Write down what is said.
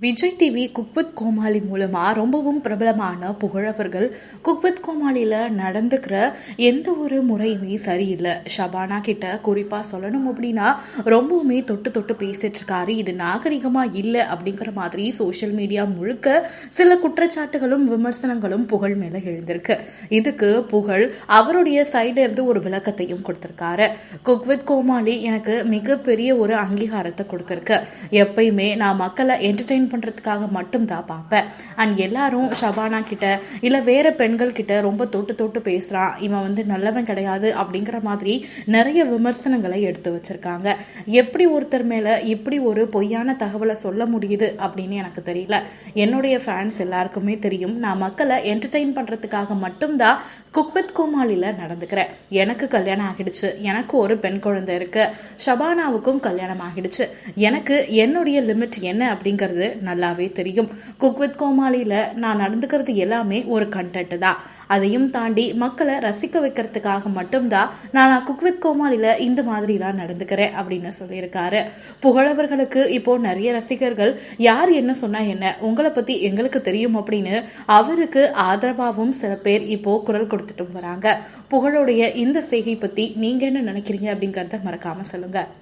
Vijay TV cook with Comali மூலமாக ரொம்பவும் பிரபலமான புகழவர்கள் குக் வித் நடந்துக்கிற எந்த ஒரு முறையுமே சரியில்லை. ஷபானா கிட்ட குறிப்பாக சொல்லணும் அப்படின்னா ரொம்பவுமே தொட்டு தொட்டு பேசிட்டு இருக்காரு. இது நாகரிகமாக இல்லை அப்படிங்கிற மாதிரி சோஷியல் மீடியா முழுக்க சில குற்றச்சாட்டுகளும் விமர்சனங்களும் புகழ் மேலே எழுந்திருக்கு. இதுக்கு புகழ் அவருடைய சைடு இருந்து ஒரு விளக்கத்தையும் கொடுத்துருக்காரு. குக் வித் கோமாளி எனக்கு மிகப்பெரிய ஒரு அங்கீகாரத்தை கொடுத்துருக்கு. எப்பயுமே நான் மக்களை என்டர்டெயின் பண்ணுறதுக்காக மட்டும் தான் பார்ப்பேன் அண்ட் எல்லாரும் ஷபானா கிட்ட இல்லை வேற பெண்கள் கிட்ட ரொம்ப தொட்டு தொட்டு பேசுகிறான் இவன் வந்து நல்லவன் கிடையாது அப்படிங்கிற மாதிரி நிறைய விமர்சனங்களை எடுத்து வச்சிருக்காங்க. எப்படி ஒருத்தர் மேலே இப்படி ஒரு பொய்யான தகவலை சொல்ல முடியுது அப்படின்னு எனக்கு தெரியல. என்னுடைய ஃபேன்ஸ் எல்லாருக்குமே தெரியும் நான் மக்களை என்டர்டெயின் பண்ணுறதுக்காக மட்டும்தான் குக் வித் நடந்துக்கிறேன். எனக்கு கல்யாணம் ஆகிடுச்சு எனக்கு ஒரு பெண் குழந்தை இருக்கு ஷபானாவுக்கும் கல்யாணம் ஆகிடுச்சு. எனக்கு என்னுடைய லிமிட் என்ன அப்படிங்கிறது நல்லாவே தெரியும். குக் வித் கோமாளியில் நான் நடந்துக்கிறது எல்லாமே ஒரு கண்டென்ட் தான். அதையும் தாண்டி மக்களை ரசிக்க வைக்கிறதுக்காக மட்டும்தான் நான் குக் வித் கோமாளியில இந்த மாதிரிலாம் நடந்துக்கிறேன் அப்படின்னு சொல்லியிருக்காரு. புகழவர்களுக்கு இப்போ நிறைய ரசிகர்கள் யார் என்ன சொன்னா என்ன? உங்களை பத்தி எங்களுக்கு தெரியும் அப்படின்னு அவருக்கு ஆதரவாகவும் சில பேர் இப்போ குரல் கொடுத்துட்டும் வராங்க. புகழுடைய இந்த செய்கை பத்தி நீங்க என்ன நினைக்கிறீங்க அப்படிங்கறத மறக்காம சொல்லுங்க.